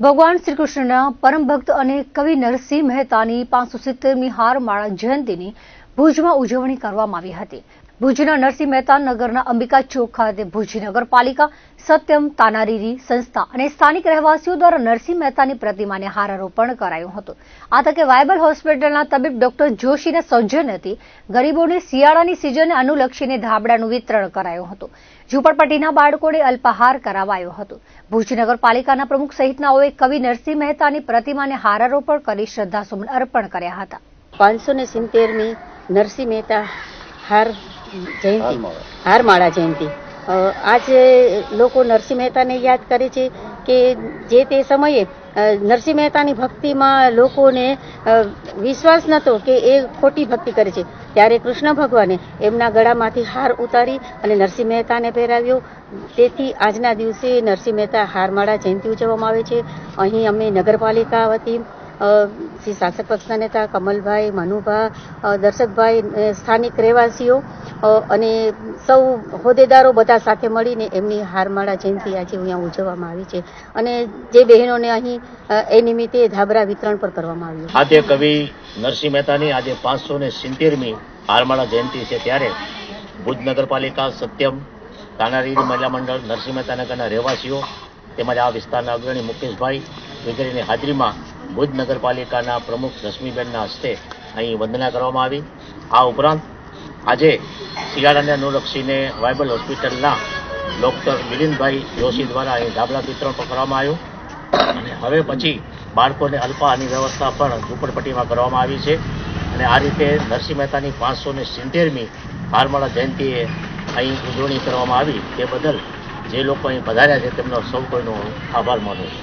ભગવાન શ્રી કૃષ્ણના પરમ ભક્ત અને કવિ નરસિંહ મહેતાની પાંચસો સિત્તેરમી હારમાળા જયંતિની ભુજમાં ઉજવણી કરવામાં આવી હતી. ભુજના નરસિંહ મહેતા નગરના અંબિકા ચોક ખાતે ભુજ નગરપાલિકા, સત્યમ તાનારીરી સંસ્થા અને સ્થાનિક રહેવાસીઓ દ્વારા નરસિંહ મહેતાની પ્રતિમાને હારારોપણ કરાયું હતું. આ તકે વાયબલ હોસ્પિટલના તબીબ ડોક્ટર જોશીના સૌજન્યથી ગરીબોને શિયાળાની સિઝનને અનુલક્ષીને ધાબળાનું વિતરણ કરાયું હતું. ઝૂંપડપટ્ટીના બાળકોને અલ્પાહાર કરાવાયો હતો. ભુજ નગરપાલિકાના પ્રમુખ સહિતનાઓએ કવિ નરસિંહ મહેતાની પ્રતિમાને હારારોપણ કરી શ્રદ્ધાસુમન અર્પણ કર્યા હતા. પાંચસો ને સિત્તેરમી નરસિંહ મહેતા હાર જયંતિ? હારમાળા જયંતિ. આજે લોકો નરસિંહ મહેતાને યાદ કરે છે કે જે તે સમયે નરસિંહ મહેતાની ભક્તિમાં લોકોને વિશ્વાસ નહોતો કે એ ખોટી ભક્તિ કરે છે. ત્યારે કૃષ્ણ ભગવાને એમના ગળામાંથી હાર ઉતારી અને નરસિંહ મહેતાને પહેરાવ્યો. તેથી આજના દિવસે નરસિંહ મહેતા હારમાળા જયંતિ ઉજવવામાં આવે છે. અહીં અમે નગરપાલિકા વતી શ્રી શાસક પક્ષના નેતા કમલભાઈ મનુભા દર્શકભાઈ સ્થાનિક રહેવાસીઓ અને સૌ હોદ્દેદારો બધા સાથે મળીને એમની હારમાળા જયંતિ આજે અહીંયા ઉજવવામાં આવી છે. અને જે બહેનોને અહીં એ નિમિત્તે ધાબરા વિતરણ પણ કરવામાં આવ્યું આજે કવિ નરસિંહ મહેતાની આજે પાંચસો ને સિત્તેરમી હારમાળા જયંતિ છે ત્યારે ભુજ નગરપાલિકા સત્યમ તાનારીરી મહિલા મંડળ, નરસિંહ મહેતા નગરના રહેવાસીઓ તેમજ આ વિસ્તારના અગ્રણી મુકેશભાઈ વગેરેની હાજરીમાં ભુજ નગરપાલિકાના પ્રમુખ રશ્મિબેનના હસ્તે અહીં વંદના કરવામાં આવી. આ ઉપરાંત આજે શિયાળાને અનુલક્ષીને વાયબલ હોસ્પિટલના ડૉક્ટર મિલિંદભાઈ જોશી દ્વારા અહીં ધાબળા વિતરણ કરવામાં આવ્યું. અને હવે પછી બાળકોને અલ્પાહારની વ્યવસ્થા પણ ઝૂંપડપટ્ટીમાં કરવામાં આવી છે. અને આ રીતે નરસિંહ મહેતાની પાંચસો ને સિત્તેરમી હારમાળા જયંતિએ અહીં ઉજવણી કરવામાં આવી. તે બદલ જે લોકો અહીં પધાર્યા છે તેમનો સૌ કોઈનો આભાર માનું છું.